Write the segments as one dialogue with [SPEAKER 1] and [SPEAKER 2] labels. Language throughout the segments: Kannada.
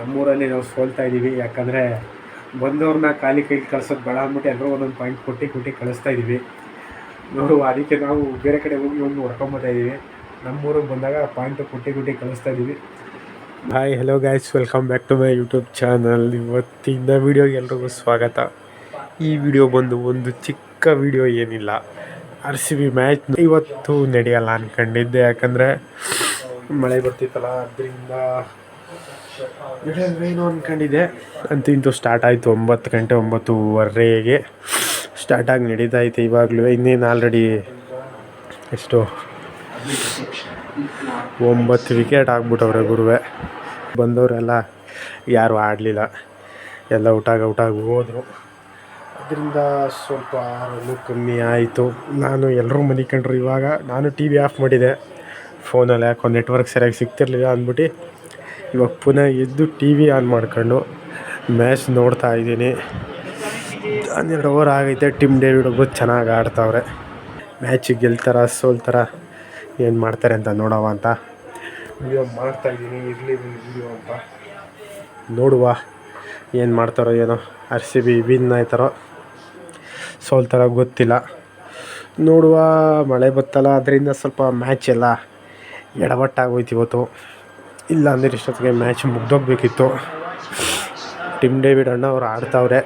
[SPEAKER 1] ನಮ್ಮೂರಲ್ಲಿ ನಾವು ಸೋಲ್ತಾ ಇದ್ದೀವಿ. ಯಾಕಂದರೆ ಬಂದವ್ರನ್ನ ಖಾಲಿ ಕೈಲಿ ಕಳ್ಸೋದು ಬೇಡ ಅಂದ್ಬಿಟ್ಟು ಎಲ್ಲರೂ ಒಂದೊಂದು ಪಾಯಿಂಟ್ ಕೊಟ್ಟು ಕೊಟ್ಟು ಕಳಿಸ್ತಾ ಇದ್ದೀವಿ. ನೋಡುವ ಅದಕ್ಕೆ ನಾವು ಬೇರೆ ಕಡೆ ಹೋಗಿ ಒಂದು ಹೊಡ್ಕೊಂಬತ್ತಾ ಇದ್ದೀವಿ. ನಮ್ಮೂರಿಗೆ ಬಂದಾಗ ಪಾಯಿಂಟು ಕೊಟ್ಟು ಕೊಟ್ಟು ಕಳಿಸ್ತಾ ಇದ್ದೀವಿ. Hi hello guys welcome back to my YouTube channel ಇವತ್ತಿನ ವೀಡಿಯೋಗೆ ಎಲ್ರಿಗೂ ಸ್ವಾಗತ. ಈ ವಿಡಿಯೋ ಬಂದು ಒಂದು ಚಿಕ್ಕ ವಿಡಿಯೋ ಏನಿಲ್ಲ. ಆರ್ ಸಿ ಬಿ ಮ್ಯಾಚ್ ಇವತ್ತು ನಡೆಯಲ್ಲ ಅಂದ್ಕೊಂಡಿದ್ದೆ ಯಾಕಂದರೆ ಮಳೆ ಬರ್ತಿತ್ತಲ್ಲ, ಅದರಿಂದ ಏನು ಅಂದ್ಕೊಂಡಿದ್ದೆ ಅಂತ ಇಂತೂ ಸ್ಟಾರ್ಟ್ ಆಯಿತು ಒಂಬತ್ತು ಗಂಟೆ, ಒಂಬತ್ತುವರೆಗೆ. ಸ್ಟಾರ್ಟಾಗಿ ನಡೀತಾ ಐತೆ ಇವಾಗಲೂ. ಇನ್ನೇನು ಆಲ್ರೆಡಿ ಎಷ್ಟು ಒಂಬತ್ತು ವಿಕೆಟ್ ಆಗ್ಬಿಟ್ಟವ್ರೆ ಗುರುವೆ. ಬಂದವರೆಲ್ಲ ಯಾರು ಆಡಲಿಲ್ಲ. ಎಲ್ಲ ಔಟಾಗಿ ಔಟಾಗಿ ಹೋದರು. ಅದರಿಂದ ಸ್ವಲ್ಪ ರನ್ನು ಕಮ್ಮಿ ಆಯಿತು. ನಾನು ಎಲ್ಲರೂ ಮನಿಕೊಂಡ್ರು ಇವಾಗ. ನಾನು ಟಿ ವಿ ಆಫ್ ಮಾಡಿದೆ. ಫೋನಲ್ಲಿ ಯಾಕೋ ನೆಟ್ವರ್ಕ್ ಸರಿಯಾಗಿ ಸಿಗ್ತಿರ್ಲಿಲ್ಲ ಅಂದ್ಬಿಟ್ಟು ಇವಾಗ ಪುನಃ ಎದ್ದು ಟಿ ವಿ ಆನ್ ಮಾಡ್ಕೊಂಡು ಮ್ಯಾಚ್ ನೋಡ್ತಾ ಇದ್ದೀನಿ. ಹನ್ನೆರಡು ಓವರ್ ಆಗೈತೆ, ಟಿಮ್ ಡೇವಿಡ್ ಒಬ್ಬರು ಚೆನ್ನಾಗಿ ಆಡ್ತಾವ್ರೆ. ಮ್ಯಾಚ್ ಗೆಲ್ತಾರ, ಸೋಲ್ತಾರ, ಏನು ಮಾಡ್ತಾರೆ ಅಂತ ನೋಡವ ಅಂತ. ವಿಡಿಯೋ ಮಾಡ್ತಾಯಿದ್ದೀನಿ ಇರಲಿ ವಿಡಿಯೋ ಅಂತ. ನೋಡುವ ಏನು ಮಾಡ್ತಾರೋ ಏನೋ. ಆರ್ ಸಿ ಬಿ ವಿನ್ ಆಯ್ತಾರೋ, ಸೋಲ್ತಾರೋ ಗೊತ್ತಿಲ್ಲ. ನೋಡುವ, ಮಳೆ ಬತ್ತಲ್ಲ, ಅದರಿಂದ ಸ್ವಲ್ಪ ಮ್ಯಾಚ್ ಎಲ್ಲ ಎಡವಟ್ಟಾಗೋಯ್ತು ಇವತ್ತು. ಇಲ್ಲ ಅಂದರೆ ಇಷ್ಟೊತ್ತಿಗೆ ಮ್ಯಾಚ್ ಮುಗ್ದೋಗ್ಬೇಕಿತ್ತು. ಟಿಮ್ ಡೇವಿಡ್ ಅಣ್ಣ ಅವ್ರು ಆಡ್ತಾವ್ರೆ.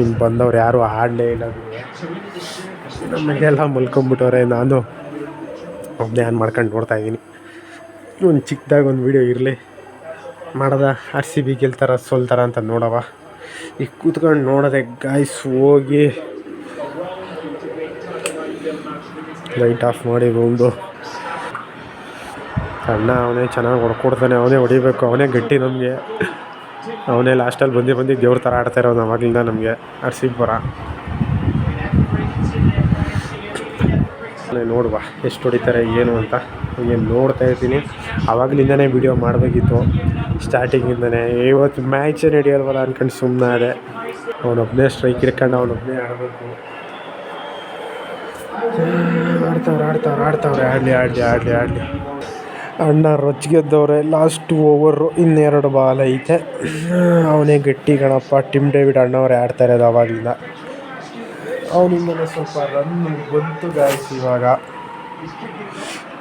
[SPEAKER 1] ಇನ್ನು ಬಂದವ್ರು ಯಾರೂ ಆಡಲೇ ಇಲ್ಲ ನಮಗೆಲ್ಲ ಮಲ್ಕೊಂಬಿಟ್ಟವ್ರೆ ನಾನು. ಒಬ್ಬನೇ ಆನ್ ಮಾಡ್ಕೊಂಡು ನೋಡ್ತಾ ಇದ್ದೀನಿ. ಒಂದು ಚಿಕ್ಕದಾಗಿ ಒಂದು ವೀಡಿಯೋ ಇರಲಿ. ಮಾಡೋದ ಆರ್ ಸಿ ಬಿ ಗೆಲ್ತಾರ, ಸೋಲ್ತಾರ ಅಂತ ನೋಡವ. ಈಗ ಕೂತ್ಕೊಂಡು ನೋಡೋದೆ ಗಾಯ್ಸ್ ಹೋಗಿ. ಲೈಟ್ ಆಫ್ ಮಾಡಿ ಒಂದು ಅಣ್ಣ ಅವನೇ ಚೆನ್ನಾಗಿ ಹೊಡ್ಕೊಡ್ತಾನೆ ಅವನೇ ಹೊಡಿಬೇಕು, ಅವನೇ ಗಟ್ಟಿ ನಮಗೆ. ಅವನೇ ಲಾಸ್ಟಲ್ಲಿ ಬಂದು ಬಂದು ದೇವ್ರ ಥರ ಆಡ್ತಾ ಇರೋನು ಅವಾಗಲಿಂದ ನಮಗೆ. ಬಿ ನೋಡುವ ಎಷ್ಟು ಹೊಡಿತಾರೆ, ಏನು ಅಂತ. ಏನು ನೋಡ್ತಾ ಇರ್ತೀನಿ. ಆವಾಗಲಿಂದನೇ ವಿಡಿಯೋ ಮಾಡಬೇಕಿತ್ತು. ಸ್ಟಾರ್ಟಿಂಗಿಂದನೇ ಇವತ್ತು ಮ್ಯಾಚೇ ನಡೆಯಲ್ವಲ್ಲ ಅನ್ಕೊಂಡು ಸುಮ್ಮನೆ ಅದೇ ಅವನೊಬ್ಬನೇ ಸ್ಟ್ರೈಕ್ ಹಿಡ್ಕೊಂಡು ಅವನೊಬ್ಬನೇ ಆಡಬೇಕು. ಆಡ್ತಾವ್ರೆ ಆಡ್ತಾವ್ರೆ ಆಡ್ತಾವ್ರೆ. ಆಡಲಿ ಆಡಲಿ ಆಡಲಿ ಆಡಲಿ. ಅಣ್ಣ ರೊಚ್ಗೆದ್ದವ್ರೆ ಲಾಸ್ಟ್ ಓವರು ಇನ್ನೆರಡು ಬಾಲ್ ಐತೆ. ಅವನೇ ಗಟ್ಟಿ ಗಣಪ್ಪ ಟಿಮ್ ಡೇವಿಡ್ ಅಣ್ಣವರೇ ಆಡ್ತಾ ಇರೋದು ಅವನಿಂದಲೇ ಸ್ವಲ್ಪ ರನ್ ಬಂತು ಗಾಯ್ಸ್ ಇವಾಗ.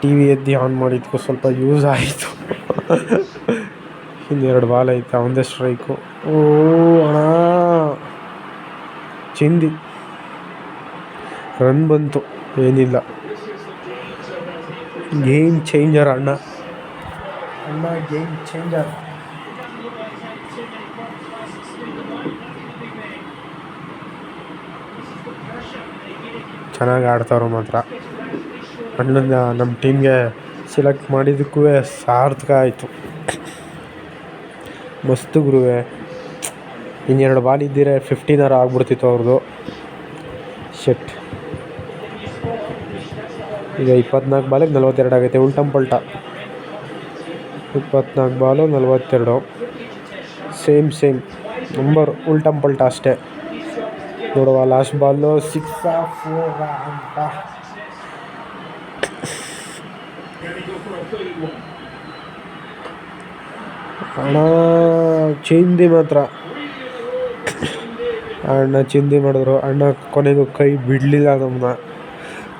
[SPEAKER 1] ಟಿ ವಿ ಎದ್ದು ಆನ್ ಮಾಡಿದ್ಕೂ ಸ್ವಲ್ಪ ಯೂಸ್ ಆಯಿತು. ಇನ್ನೆರಡು ಬಾಲ್ ಐತೆ ಅವನದೇ ಸ್ಟ್ರೈಕು ಓ, ಅಣ್ಣ. ಚಿಂದಿ. ರನ್ ಬಂತು, ಏನಿಲ್ಲ. ಗೇಮ್ ಚೇಂಜರ್ ಅಣ್ಣ. ಅಣ್ಣ ಗೇಮ್ ಚೇಂಜರ್ ಚೆನ್ನಾಗಿ ಆಡ್ತಾವ್ರು ಮಾತ್ರ. ಅಣ್ಣನ ನಮ್ಮ ಟೀಮ್ಗೆ ಸೆಲೆಕ್ಟ್ ಮಾಡಿದ್ದಕ್ಕೂ ಸಾರ್ಥಕ ಆಯಿತು. ಮಸ್ತು ಗುರುವೆ. ಇನ್ನೆರಡು ಬಾಲ್ ಇದ್ದಿರೆ ಫಿಫ್ಟೀನರ್ ಆಗ್ಬಿಡ್ತಿತ್ತು ಅವ್ರದ್ದು ಶೆಟ್ ಈಗ ಇಪ್ಪತ್ನಾಲ್ಕು ಬಾಲಿಗೆ ನಲ್ವತ್ತೆರಡು ಆಗೈತೆ, ಉಲ್ಟಂ ಪಲ್ಟ. ಇಪ್ಪತ್ನಾಲ್ಕು ಬಾಲು, ನಲ್ವತ್ತೆರಡು. ಸೇಮ್ ಸೇಮ್ ನಂಬರ್ ಉಲ್ಟಂ ಪಲ್ಟ ಅಷ್ಟೇ. ನೋಡುವ ಲಾಸ್ಟ್ ಬಾಲು ಸಿಕ್ಸ್ ಫೋರ್ ಅಂತ. ಅಣ್ಣ, ಚಿಂದಿ ಮಾತ್ರ. ಅಣ್ಣ ಚಿಂದಿ ಮಾಡಿದ್ರು. ಅಣ್ಣ ಕೊನೆಗೂ ಕೈ ಬಿಡಲಿಲ್ಲ ನಮ್ಮನ್ನ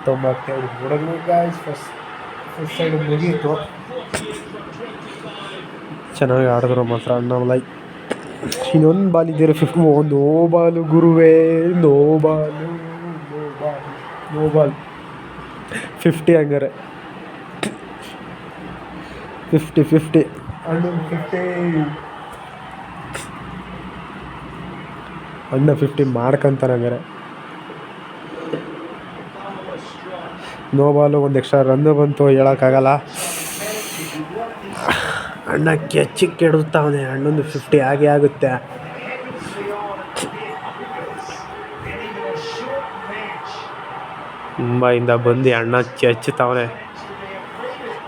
[SPEAKER 1] ತೊಂಬತ್ತೆರಡು ಹೊಡೆದ್ರು ಗಾಯ್ಸ್ ಫಸ್ಟ್ ಫಸ್ಟ್ ಸೈಡ್ ಮುಗೀತು ಚೆನ್ನಾಗಿ ಆಡಿದ್ರು ಮಾತ್ರ ಅಣ್ಣ ಲೈಕ್ ಇನ್ನೊಂದು ಬಾಲ್ ಇದ್ದೀರ ಫಿಫ್ಟ್ ಒಂದು ನೋ ಬಾಲು ಗುರುವೇ no ball no ball no ball. Fifty ಹಂಗಾರೆ. ಫಿಫ್ಟಿ ಫಿಫ್ಟಿ ಅಣ್ಣ ಫಿಫ್ಟಿ ಅಣ್ಣ ಫಿಫ್ಟಿ ಮಾಡ್ಕೊಂತಾನೆ ಹಂಗಾರೆ. ನೋ ಬಾಲು ಒಂದು ಎಕ್ಸ್ಟ್ರಾ ರನ್ನು ಬಂತು, ಹೇಳೋಕ್ಕಾಗಲ್ಲ. ಅಣ್ಣ ಕೆಚ್ಚಿ ಕೆಡುತ್ತಾವನೆ, ಅಣ್ಣೊಂದು ಫಿಫ್ಟಿ ಆಗೇ ಆಗುತ್ತೆ. ಮುಂಬೈಯಿಂದ ಬಂದು ಅಣ್ಣ ಚೆಚ್ಚುತ್ತಾವನೆ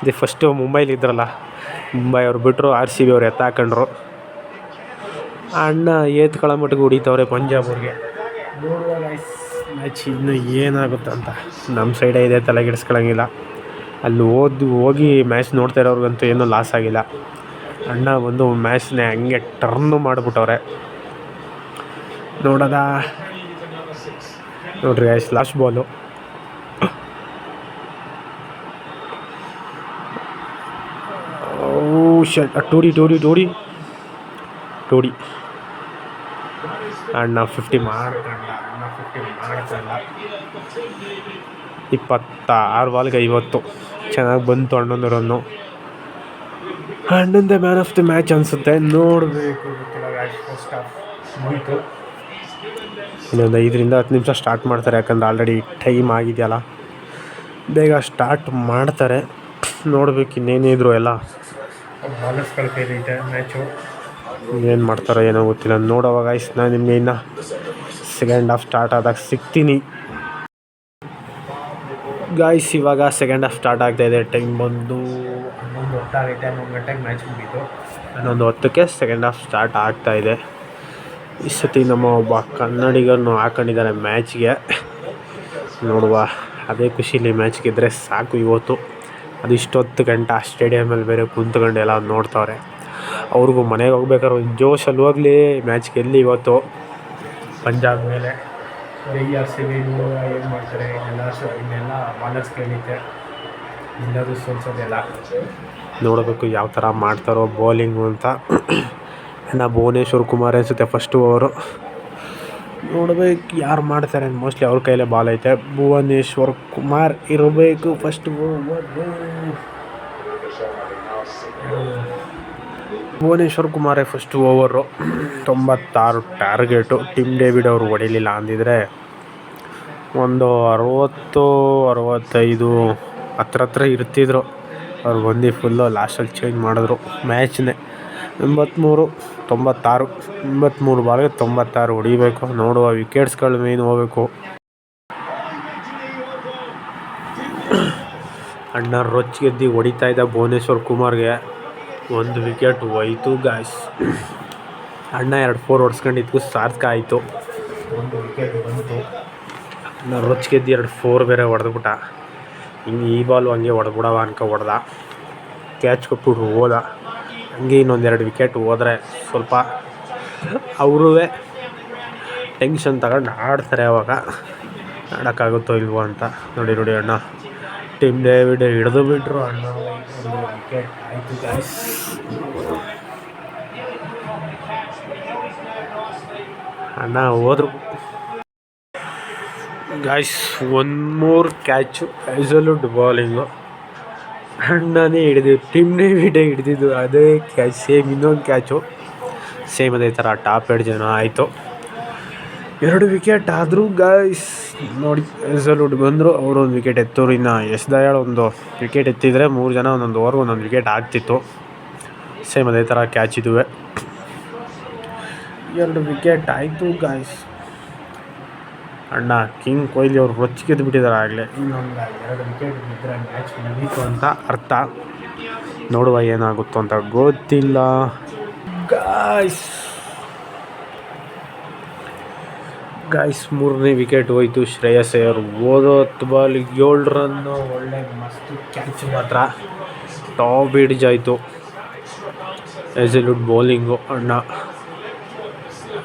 [SPEAKER 1] ಇದು ಫಸ್ಟು ಮುಂಬೈಲಿ ಇದ್ರಲ್ಲ, ಮುಂಬೈ ಅವ್ರು ಬಿಟ್ಟರು ಆರ್ ಸಿ ಬಿ ಅವ್ರು ಎತ್ತಾಕೊಂಡ್ರು. ಅಣ್ಣ ಏತ್ಕೊಳ್ಳೋ ಮಟ್ಟಿಗೆ ಹೊಡಿತವ್ರೆ ಪಂಜಾಬ್ ಅವ್ರಿಗೆ. ಮ್ಯಾಚ್ ಇನ್ನು ಏನಾಗುತ್ತೆ ಅಂತ. ನಮ್ಮ ಸೈಡೇ ಇದೆ ತಲೆಗೆಡಿಸ್ಕೊಳಂಗಿಲ್ಲ ಅಲ್ಲಿ ಓದಿ, ಹೋಗಿ ಮ್ಯಾಚ್ ನೋಡ್ತಾ ಇರೋರ್ಗಂತೂ ಏನೂ ಲಾಸ್ ಆಗಿಲ್ಲ. ಅಣ್ಣ ಬಂದು ಮ್ಯಾಚ್ನ ಹಂಗೆ ಟರ್ನು ಮಾಡಿಬಿಟ್ಟವ್ರೆ. ನೋಡೋದ. ನೋಡ್ರಿ ಆಯ್ಸ್ ಲಾಸ್ಟ್ ಬಾಲು ಶಟ್ ಟೂಡಿ ಟೂಡಿ ಟೂಡಿ. ಟೂಡಿ. ಅಣ್ಣ ಫಿಫ್ಟಿ ಮಾರ್ಕ್ ಅಣ್ಣ. ಫಿಫ್ಟಿ ಮಾಡ್ಕೊಂಡ ಇಪ್ಪತ್ತಾರು ಬಾಲ್ಗೆ ಐವತ್ತು. ಚೆನ್ನಾಗಿ ಬಂತು ಹನ್ನೊಂದು ರನ್ನು ಅಣ್ಣಂದೇ ಮ್ಯಾನ್ ಆಫ್ ದಿ ಮ್ಯಾಚ್ ಅನಿಸುತ್ತೆ ನೋಡಬೇಕು ಮುಗೀತು. ಇನ್ನೊಂದು ಐದರಿಂದ ಹತ್ತು ನಿಮಿಷ ಸ್ಟಾರ್ಟ್ ಮಾಡ್ತಾರೆ ಯಾಕಂದ್ರೆ ಆಲ್ರೆಡಿ ಟೈಮ್ ಆಗಿದೆಯಲ್ಲ. ಬೇಗ ಸ್ಟಾರ್ಟ್ ಮಾಡ್ತಾರೆ. ನೋಡ್ಬೇಕು ಇನ್ನೇನಿದ್ರು ಎಲ್ಲ. ಬಾಲರ್ಸ್ಗಳ ಮ್ಯಾಚು ಏನು ಮಾಡ್ತಾರೋ ಏನೋ ಗೊತ್ತಿಲ್ಲ. ನೋಡೋವಾಗ ಇಸ್ ನಾನು ನಿಮಗೆ ಇನ್ನು ಸೆಕೆಂಡ್ ಹಾಫ್ ಸ್ಟಾರ್ಟ್ ಆದಾಗ ಸಿಗ್ತೀನಿ. ಗಾಯ್ಸ್ ಇವಾಗ ಸೆಕೆಂಡ್ ಹಾಫ್ ಸ್ಟಾರ್ಟ್ ಆಗ್ತಾ ಇದೆ. ಟೈಮ್ ಬಂದು ಹನ್ನೊಂದು ಹೊತ್ತಾಗೈತೆ ಹನ್ನೊಂದು ಗಂಟೆಗೆ ಮ್ಯಾಚ್ ಮುಗೀತು. ಹನ್ನೊಂದು ಹೊತ್ತಕ್ಕೆ ಸೆಕೆಂಡ್ ಹಾಫ್ ಸ್ಟಾರ್ಟ್ ಆಗ್ತಾ ಇದೆ. ಈ ಸತಿ ನಮ್ಮ ಒಬ್ಬ ಕನ್ನಡಿಗರನ್ನು ಹಾಕೊಂಡಿದ್ದಾರೆ ಮ್ಯಾಚ್ಗೆ ನೋಡುವ. ಅದೇ ಖುಷಿಲಿ ಮ್ಯಾಚ್ ಗೆದ್ದರೆ ಸಾಕು ಇವತ್ತು. ಅದು ಇಷ್ಟೊತ್ತು ಗಂಟೆ ಸ್ಟೇಡಿಯಮಲ್ಲಿ ಬೇರೆ ಕುಂತ್ಕೊಂಡು ಎಲ್ಲ ನೋಡ್ತಾವ್ರೆ. ಅವ್ರಿಗೂ ಮನೆಗೆ ಹೋಗ್ಬೇಕಾದ್ರೆ ಒಂದು ಜೋಶಲ್ಲಿ ಹೋಗಲಿ. ಮ್ಯಾಚ್ ಇವತ್ತು. ಪಂಜಾಬ್ ಮೇಲೆ. ಐ ಆರ್ ಸಿ ಬಿ ಏನು ಮಾಡ್ತಾರೆ, ಇನ್ನೆಲ್ಲ ಇನ್ನೆಲ್ಲ ಬಾಲರ್ಸ್ ಕೇಳಿದ್ದೆ. ಎಲ್ಲರೂ ಸೋಲ್ಸೋದೆಲ್ಲ. ನೋಡಬೇಕು ಯಾವ ಥರ ಮಾಡ್ತಾರೋ ಬೌಲಿಂಗು ಅಂತ. ಇನ್ನು ಭುವನೇಶ್ವರ್ ಕುಮಾರ್ ಅನಿಸುತ್ತೆ ಫಸ್ಟು ಅವರು ನೋಡಬೇಕು ಯಾರು ಮಾಡ್ತಾರೆ ಮೋಸ್ಟ್ಲಿ ಅವ್ರ ಕೈಲೇ ಬಾಲ್ ಐತೆ. ಭುವನೇಶ್ವರ್ ಕುಮಾರ್ ಇರಬೇಕು ಫಸ್ಟ್ ಭುವನೇಶ್ವರ್ ಕುಮಾರೇ ಫಸ್ಟ್ ಓವರು ತೊಂಬತ್ತಾರು ಟಾರ್ಗೆಟು ಟಿಮ್ ಡೇವಿಡ್ ಅವರು ಹೊಡಿಲಿಲ್ಲ ಅಂದಿದ್ರೆ ಒಂದು ಅರವತ್ತು, ಅರವತ್ತೈದು ಹತ್ರ ಹತ್ರ ಇರ್ತಿದ್ರು. ಅವ್ರು ಬಂದು ಫುಲ್ಲು ಲಾಸ್ಟಲ್ಲಿ ಚೇಂಜ್ ಮಾಡಿದ್ರು. ಮ್ಯಾಚ್ನೇ ಎಂಬತ್ತ್ಮೂರು ತೊಂಬತ್ತಾರು ಎಂಬತ್ತ್ಮೂರು ಬಾಲ್ಗೆ ತೊಂಬತ್ತಾರು ಹೊಡಿಬೇಕು. ನೋಡುವ ವಿಕೆಟ್ಸ್ಗಳು ಮೇಯ್ನ್ ಹೋಗಬೇಕು. ಅಣ್ಣ ರೊಚ್ಚಿಗೆದ್ದು ಹೊಡಿತಾ ಇದ್ದ ಭುವನೇಶ್ವರ್ ಕುಮಾರ್ಗೆ. ಒಂದು ವಿಕೆಟ್ ಹೋಯ್ತು ಗಾಯ್ಸ್ ಅಣ್ಣ ಎರಡು ಫೋರ್ ಹೊಡ್ಸ್ಕೊಂಡಿದ್ಕು, ಸಾರ್ಥಕ ಆಯಿತು. ಒಂದು ವಿಕೆಟ್ ಬಂತು. ಅಣ್ಣ ರೊಚ್ಚಿಗೆದ್ದು ಎರಡು ಫೋರ್ ಬೇರೆ ಹೊಡೆದ್ಬಿಟ್ಟ. ಹಿಂಗೆ ಈ ಬಾಲು ಹಂಗೆ ಹೊಡೆದ್ಬಿಡವ ಅನ್ಕೊ ಹೊಡೆದ. ಕ್ಯಾಚ್ ಕೊಟ್ಬಿಟ್ಟು ಹೋದ. ಹಂಗೆ ಇನ್ನೊಂದು ಎರಡು ವಿಕೆಟ್ ಹೋದರೆ ಸ್ವಲ್ಪ ಅವರೂ ಟೆನ್ಷನ್ ತಗೊಂಡು ಆಡ್ತಾರೆ ಅವಾಗ. ಆಡೋಕ್ಕಾಗುತ್ತೋ ಇಲ್ವೋ ಅಂತ. ನೋಡಿ ನೋಡಿ ಅಣ್ಣ. ಟಿಮ್ ಡೇವಿಡ್ ಹಿಡಿದು ಬಿಟ್ಟರು ಅಣ್ಣ. ವಿಕೆಟ್ ಆಯಿತು ಗಾಯ್ಸ್ ಅಣ್ಣ, ಹೋದ್ರು. Guys one more catch ಐಸಲ್ಯೂಟ್ bowling ಅಣ್ಣನೇ ಹಿಡಿದು ಟಿಮ್ ಡೇವಿಡೇ ಹಿಡಿದಿದ್ದು, ಅದೇ ಕ್ಯಾಚ್ ಸೇಮ್ ಇನ್ನೊಂದು ಕ್ಯಾಚು ಸೇಮ್ ಅದೇ ಥರ ಟಾಪ್ ಎರಡು ಜನ ಆಯಿತು. ಎರಡು ವಿಕೆಟ್ ಆದರೂ ಗಾಯ್ಸ್ ನೋಡಿ ರಿಸಲ್ಟ್ ಬಂದರು. ಅವರು ಒಂದು ವಿಕೆಟ್ ಎತ್ತೋರು. ಇನ್ನು ಎಸ್ ದಯಾಳ್ ಒಂದು ವಿಕೆಟ್ ಎತ್ತಿದರೆ ಮೂರು ಜನ ಒಂದೊಂದು ಓವರ್ಗೆ ಒಂದೊಂದು ವಿಕೆಟ್ ಆಗ್ತಿತ್ತು. ಸೇಮ್ ಅದೇ ಥರ ಕ್ಯಾಚ್ ಇದುವೆ ಎರಡು ವಿಕೆಟ್ ಆಯಿತು ಗಾಯ್ಸ್ ಅಣ್ಣ ಕಿಂಗ್ ಕೊಹ್ಲಿ ಅವರು ರೊಚ್ಚಿಗೆದ್ದು ಬಿಟ್ಟಿದ್ದಾರೆ ಆಗಲೇ. ಇನ್ನೊಂದು ಎರಡು ವಿಕೆಟ್ ಬಿದ್ದರೆ ಮ್ಯಾಚ್ ಮುಗೀತು ಅಂತ ಅರ್ಥ. ನೋಡುವ ಏನಾಗುತ್ತೋ ಅಂತ ಗೊತ್ತಿಲ್ಲ. ಗಾಯ್ಸ್ ಗಾಯ್ಸ್ ಮೂರನೇ ವಿಕೆಟ್ ಹೋಯ್ತು. ಶ್ರೇಯಸ್ ಅಯ್ಯರ್ ಓದೋ ಹತ್ತು ಬಾಲ್ ಏಳು ರನ್ನು ಒಳ್ಳೆ ಮಸ್ತ್ ಕ್ಯಾಚ್ ಮಾತ್ರ. ಟಾಪ್ ಹಿಡಿಜ್ ಆಯಿತು. ಎಸೆಲ್ಯೂಟ್ ಬೌಲಿಂಗು ಅಣ್ಣ.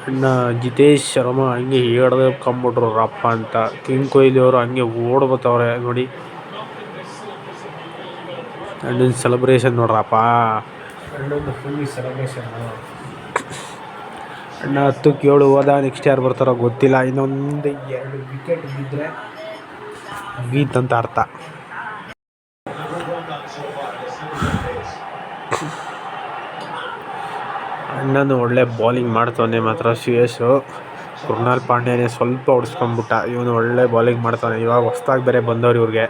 [SPEAKER 1] ಅಣ್ಣ ಜಿತೇಶ್ ಶರ್ಮಾ ಹಂಗೆ ಹೇಳ್ದೆ ಕಂಬಿಟ್ರು ರಪ್ಪ ಅಂತ. ಕಿಂಗ್ ಕೊಹ್ಲಿ ಅವರು ಹಂಗೆ ಓಡ್ಬತ್ತವ್ರೆ ನೋಡಿ. ಅಣ್ಣನ ಸೆಲೆಬ್ರೇಷನ್ ನೋಡ್ರಪ್ಪ. ಅಣ್ಣ. ಹತ್ತು ಕೇಳು ಹೋದ ನೆಕ್ಸ್ಟ್ ಯಾರು ಬರ್ತಾರೋ ಗೊತ್ತಿಲ್ಲ. ಇನ್ನೊಂದು ಎರಡು ವಿಕೆಟ್ ಬಿದ್ದರೆ ಅಂತ ಅರ್ಥ. ಅಣ್ಣನು ಒಳ್ಳೆ ಬೌಲಿಂಗ್ ಮಾಡ್ತಾನೆ ಮಾತ್ರ ಶ್ರೇಯಸ್ಸು ಕೃಣಾಲ್ ಪಾಂಡ್ಯನೇ ಸ್ವಲ್ಪ ಹೊಡ್ಸ್ಕೊಂಬಿಟ್ಟ ಇವನು ಒಳ್ಳೆ ಬೌಲಿಂಗ್ ಮಾಡ್ತಾನೆ ಇವಾಗ ಹೊಸ್ದಾಗಿ ಬೇರೆ ಬಂದವ್ರು ಇವ್ರಿಗೆ.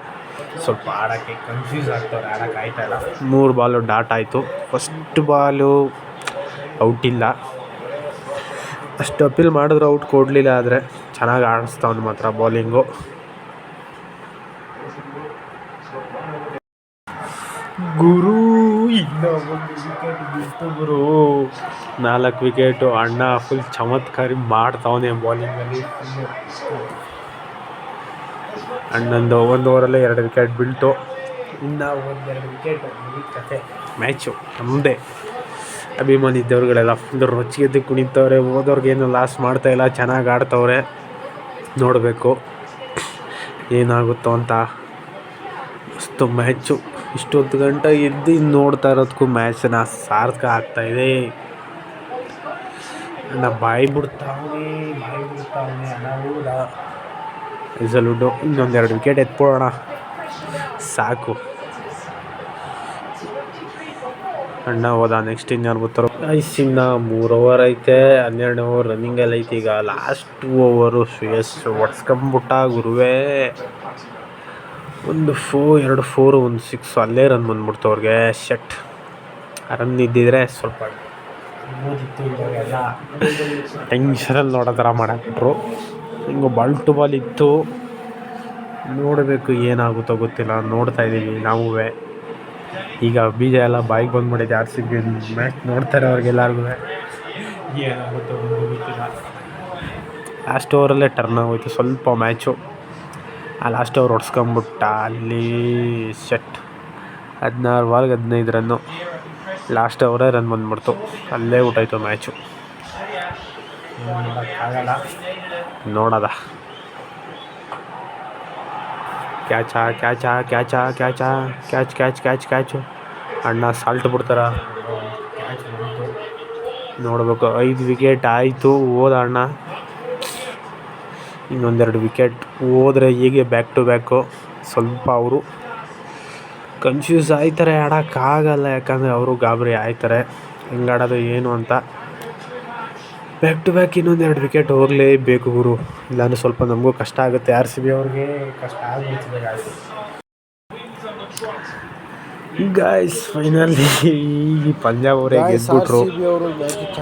[SPEAKER 1] ಸ್ವಲ್ಪ ಆಡೋಕ್ಕೆ ಕನ್ಫ್ಯೂಸ್ ಆಗ್ತವ್ರೆ ಆಡೋಕೆ ಇಲ್ಲ. ಮೂರು ಬಾಲು ಡಾಟ್ ಆಯಿತು. ಫಸ್ಟ್ ಬಾಲು ಔಟ್ ಇಲ್ಲ. ಅಷ್ಟು ಅಪೀಲ್ ಮಾಡಿದ್ರು ಔಟ್ ಕೊಡಲಿಲ್ಲ ಆದರೆ ಚೆನ್ನಾಗಿ ಆಡಿಸ್ತವ್ನು ಮಾತ್ರ ಬೌಲಿಂಗು ಗುರು ಇನ್ನೂ ಒಂದು ವಿಕೆಟ್ ನಾಲ್ಕು ವಿಕೆಟು ಅಣ್ಣ ಫುಲ್ ಚಮತ್ಕಾರಿ ಮಾಡ್ತಾವನೆ ಬಾಲಿಂಗಲ್ಲಿ ಅಣ್ಣಂದು ಒಂದು ಓವರಲ್ಲೇ ಎರಡು ವಿಕೆಟ್ ಬೀಳ್ತು. ಇನ್ನು ಒಂದೆರಡು ವಿಕೆಟ್ ಕತೆ. ಮ್ಯಾಚು ನಮ್ಮದೇ ಅಭಿಮಾನಿ ಇದ್ದವ್ರುಗಳೆಲ್ಲ ಫುಲ್ ರೊಚ್ಚಿಗೆದ್ದು ಕುಣಿತವ್ರೆ ಹೋದವ್ರಿಗೇನು ಲಾಸ್ ಮಾಡ್ತಾಯಿಲ್ಲ ಚೆನ್ನಾಗಿ ಆಡ್ತವ್ರೆ. ನೋಡಬೇಕು. ಏನಾಗುತ್ತೋ ಅಂತ. ಮಸ್ತು ಮ್ಯಾಚು ಇಷ್ಟೊತ್ತು ಗಂಟೆ ಎದ್ದು ಇನ್ನು ನೋಡ್ತಾ ಇರೋದಕ್ಕೂ ಮ್ಯಾಚನ್ನ ಸಾರ್ಥಕ ಆಗ್ತಾಯಿದೆ ಅಣ್ಣ ಬಾಯಿ ಬಿಡ್ತಾವನೆ ಬಾಯಿ ಬಿಡ್ತಾವನೆ ಹೌದಾ? ರಿಸಲ್ಟು ಇನ್ನೊಂದೆರಡು ವಿಕೆಟ್ ಎತ್ಕೊಳ್ಳೋಣ. ಸಾಕು. ಅಣ್ಣ ಹೋದ ನೆಕ್ಸ್ಟ್ ಇನ್ಯಾರು ಬರ್ತಾರೋ ಐಸ್ ಇನ್ನ ಮೂರು ಓವರ್ ಐತೆ, ಹನ್ನೆರಡು ಓವರ್ ರನ್ನಿಂಗಲ್ಲಿ ಐತೆ ಈಗ. ಲಾಸ್ಟ್ ಓವರು ಶ್ರೇಯಸ್ ಒಡ್ಸ್ಕೊಂಬಿಟ್ಟ ಗುರುವೇ. ಒಂದು ಫೋ ಎರಡು ಫೋರು ಒಂದು ಸಿಕ್ಸು ಅಲ್ಲೇ ರನ್ ಬಂದ್ಬಿಡ್ತು ಅವ್ರಿಗೆ. ಶಟ್ ರನ್ ಇದ್ದಿದ್ರೆ ಸ್ವಲ್ಪ ಟೆನ್ಷನಲ್ಲಿ ನೋಡೋ ಥರ ಮಾಡಾಕ್ಬಿಟ್ರು ಹಿಂಗೆ ಬಾಲ್ ಟು ಬಾಲ್ ಇತ್ತು. ನೋಡಬೇಕು ಏನಾಗುತ್ತೋ ಗೊತ್ತಿಲ್ಲ. ನೋಡ್ತಾ ಇದ್ದೀವಿ ನಾವೂ ಈಗ ಬೀಜ ಎಲ್ಲ ಬಾಯಿಗೆ ಬಂದ್ಬಿಟ್ಟಿದೆ ಆರ್ ಸಿ ಬಿ ಮ್ಯಾಚ್ ನೋಡ್ತಾರೆ ಅವ್ರಿಗೆಲ್ಲರಿಗೂ ಏನಾಗುತ್ತೋ ಗೊತ್ತಿಲ್ಲ. ಲಾಸ್ಟ್ ಓವರಲ್ಲೇ ಟರ್ನ್ ಆಗೋಯ್ತು. ಸ್ವಲ್ಪ ಮ್ಯಾಚು ಆ ಲಾಸ್ಟ್ ಅವ್ರು ಹೊಡ್ಸ್ಕೊಂಬಿಟ್ಟ. ಅಲ್ಲಿ ಸೆಟ್ ಹದಿನಾರು ಬಾಲ್ಗೆ ಹದಿನೈದು ರನ್ನು ಲಾಸ್ಟ್ ಅವರೇ ರನ್ ಬಂದ್ಬಿಡ್ತು. ಅಲ್ಲೇ ಊಟಾಯ್ತು ಮ್ಯಾಚು ನೋಡೋದ. ಕ್ಯಾಚಾ ಕ್ಯಾಚಾ ಕ್ಯಾಚಾ ಕ್ಯಾಚಾ, ಕ್ಯಾಚ್ ಕ್ಯಾಚ್ ಕ್ಯಾಚ್, ಕ್ಯಾಚು. ಅಣ್ಣ ಸಾಲ್ಟ್ ಬಿಡ್ತಾರ. ನೋಡಬೇಕು. ಐದು ವಿಕೆಟ್ ಆಯಿತು. ಹೋದ ಅಣ್ಣ. ಇನ್ನೊಂದೆರಡು ವಿಕೆಟ್ ಹೋದ್ರೆ ಹೀಗೆ ಬ್ಯಾಕ್ ಟು ಬ್ಯಾಕು ಸ್ವಲ್ಪ ಅವರು ಕನ್ಫ್ಯೂಸ್ ಆಯ್ತಾರೆ ಆಡೋಕ್ಕಾಗಲ್ಲ ಯಾಕಂದರೆ ಅವರು ಗಾಬರಿ ಆಯ್ತಾರೆ. ಹೆಂಗೆ ಆಡೋದು, ಏನು ಅಂತ. ಬ್ಯಾಕ್ ಟು ಬ್ಯಾಕ್ ಇನ್ನೊಂದು ಎರಡು ವಿಕೆಟ್ ಹೋಗಲೇಬೇಕು ಗುರು. ಇಲ್ಲಾಂದರೆ ಸ್ವಲ್ಪ ನಮಗೂ ಕಷ್ಟ ಆಗುತ್ತೆ. ಆರ್ ಸಿ ಬಿ ಅವ್ರಿಗೆ ಕಷ್ಟ ಆಗ್ಬಿಡ್ತದೆ ಗಾಯ್ಸ್ ಫೈನಲಿ ಈ ಪಂಜಾಬ್ ಅವರೇ ಗೆದ್ಬಿಟ್ರು.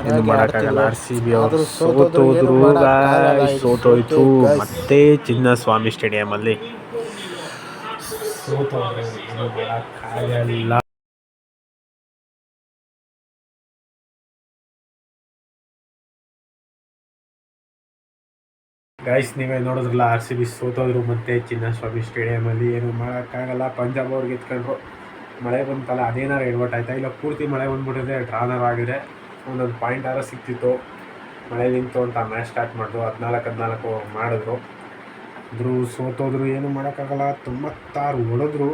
[SPEAKER 1] ಏನು ಮಾಡೋಕ್ಕಾಗಲ್ಲ ಆರ್ ಸಿ ಬಿ ಅವರು ಸೋತೋದ್ರು ಗಾಯ್ಸ್ ಸೋತೋಯ್ತು. ಮತ್ತೆ ಚಿನ್ನಸ್ವಾಮಿ ಸ್ಟೇಡಿಯಮಲ್ಲಿ. ಮಾಡೋಕ್ಕಾಗಲ್ಲ ಗಾಯ್ಸ್ ನೀವೇ ನೋಡಿದ್ರಲ್ಲ ಆರ್ ಸಿ ಬಿ ಸೋತೋದ್ರು ಮತ್ತೆ ಚಿನ್ನಸ್ವಾಮಿ ಸ್ಟೇಡಿಯಮಲ್ಲಿ ಏನು ಮಾಡೋಕ್ಕಾಗಲ್ಲ ಪಂಜಾಬ್ ಅವ್ರಿಗೆ ಎತ್ಕೊಂಡ್ರು ಮಳೆ ಬಂತಲ್ಲ, ಅದೇನಾರು ಎಡ್ವಟ್ ಆಯ್ತಾ? ಇಲ್ಲ, ಪೂರ್ತಿ ಮಳೆ ಬಂದ್ಬಿಟ್ಟಿದೆ ಡ್ರಾನರ್ ಆಗಿದೆ ಒಂದೊಂದು ಪಾಯಿಂಟ್ ಆರ ಸಿಕ್ತಿತ್ತು. ಮಳೆ ನಿಂತು ಅಂತ ಮ್ಯಾಚ್ ಸ್ಟಾರ್ಟ್ ಮಾಡಿದ್ರು ಹದಿನಾಲ್ಕು ಹದಿನಾಲ್ಕು ಮಾಡಿದ್ರು. ಆದರೂ ಸೋತೋದ್ರು, ಏನು ಮಾಡೋಕ್ಕಾಗಲ್ಲ. ತೊಂಬತ್ತಾರು ಹೊಡೆದ್ರು.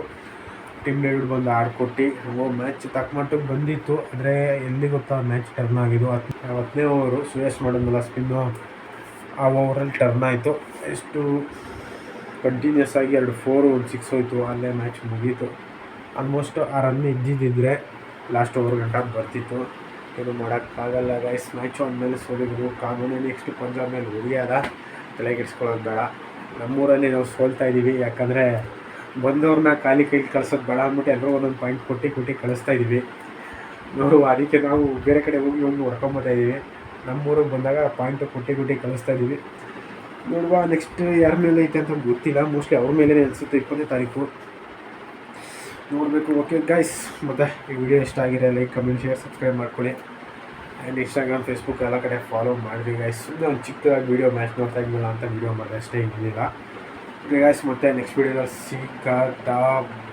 [SPEAKER 1] ಟೀಮ್ ಡೇವಿಡ್ ಬಂದು ಆಡ್ಕೊಟ್ಟು ಓ ಮ್ಯಾಚ್ ತಕ್ಕ ಮಟ್ಟಿಗೆ ಬಂದಿತ್ತು. ಆದರೆ ಎಲ್ಲಿ ಗೊತ್ತಾ ಮ್ಯಾಚ್ ಟರ್ನ್ ಆಗಿದ್ದು? ಹತ್ತು ಹತ್ತನೇ ಓವರು ಸುಯೇಶ್ ಮಾಡೋದಲ್ಲ ಸ್ಪಿನ್ನು ಆ ಓವರಲ್ಲಿ ಟರ್ನ್ ಆಯಿತು. ಎಷ್ಟು ಕಂಟಿನ್ಯೂಸ್ ಆಗಿ ಎರಡು ಫೋರು ಒಂದು ಸಿಕ್ಸ್ ಹೋಯಿತು. ಅಲ್ಲೇ ಮ್ಯಾಚ್ ಮುಗೀತು. ಆಲ್ಮೋಸ್ಟ್ ಆ ರನ್ ಇದ್ದಿದ್ದಿದ್ರೆ ಲಾಸ್ಟ್ ಓವರ್ ಗಂಟ ಬರ್ತಿತ್ತು. ಏನು ಮಾಡೋಕ್ಕಾಗಲ್ಲ ಗೈಸ್ ಮ್ಯಾಚು ಅಂದಮೇಲೆ ಸೋಲಿದ್ರು. ಕಾಮನೇ ನೆಕ್ಸ್ಟ್ ಪಂಜಾಬ್ ಮೇಲೆ ಉರಿಯಾದ. ತಲೆಗೆಡ್ಸ್ಕೊಳ್ಳೋದು ಬೇಡ. ನಮ್ಮೂರಲ್ಲಿ ನಾವು ಸೋಲ್ತಾ ಇದ್ದೀವಿ. ಯಾಕಂದರೆ ಬಂದವ್ರನ್ನ ಖಾಲಿ ಕೈಲಿ ಕಳ್ಸೋದು ಬೇಡ ಅಂದ್ಬಿಟ್ಟು ಎಲ್ಲರೂ ಒಂದೊಂದು ಪಾಯಿಂಟ್ ಕೊಟ್ಟು ಕೊಟ್ಟು ಕಳಿಸ್ತಾ ಇದ್ದೀವಿ. ನೋಡು, ಅದಕ್ಕೆ ನಾವು ಬೇರೆ ಕಡೆ ಹೋಗಿ ಒಂದು ಹೊಡ್ಕೊಂಬತ್ತಾ ಇದ್ದೀವಿ. ನಮ್ಮೂರಿಗೆ ಬಂದಾಗ ಪಾಯಿಂಟು ಕೊಟ್ಟು ಕೊಟ್ಟು ಕಳಿಸ್ತಾ ಇದ್ದೀವಿ. ನೋಡುವ ನೆಕ್ಸ್ಟ್ ಯಾರ ಮೇಲೆ ಐತೆ ಅಂತ ಗೊತ್ತಿಲ್ಲ. ಮೋಸ್ಟ್ಲಿ ಅವ್ರ ಮೇಲೇ ಅನಿಸುತ್ತೆ, ಇಪ್ಪತ್ತನೇ ತಾರೀಕು. ನೋಡಬೇಕು. ಓಕೆ ಗೈಸ್ ಮತ್ತು ಈ ವಿಡಿಯೋ ಇಷ್ಟ ಆಗಿದೆ ಲೈಕ್ ಕಮೆಂಟ್ ಶೇರ್ ಸಬ್ಸ್ಕ್ರೈಬ್ ಮಾಡ್ಕೊಳ್ಳಿ. ಆ್ಯಂಡ್ ಇನ್ಸ್ಟಾಗ್ರಾಮ್ ಫೇಸ್ಬುಕ್ ಎಲ್ಲ ಕಡೆ ಫಾಲೋ ಮಾಡಿರಿ ಗೈಸ್ ಸುಮ್ಮನೆ ಒಂದು ಚಿಕ್ಕದಾಗಿ ವೀಡಿಯೋ ಮ್ಯಾಚ್ ನೋಡ್ತಾ ಇದ್ದಿಲ್ಲ ಅಂತ ವೀಡಿಯೋ ಮಾಡಿದೆ ಅಷ್ಟೇ ಏನಿಲ್ಲ ಓಕೆ ಗೈಸ್ ಮತ್ತೆ ನೆಕ್ಸ್ಟ್ ವೀಡಿಯೋದಲ್ಲಿ ಸಿಕ್ಕ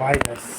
[SPEAKER 1] ಬಾಯ್ ಗೈಸ್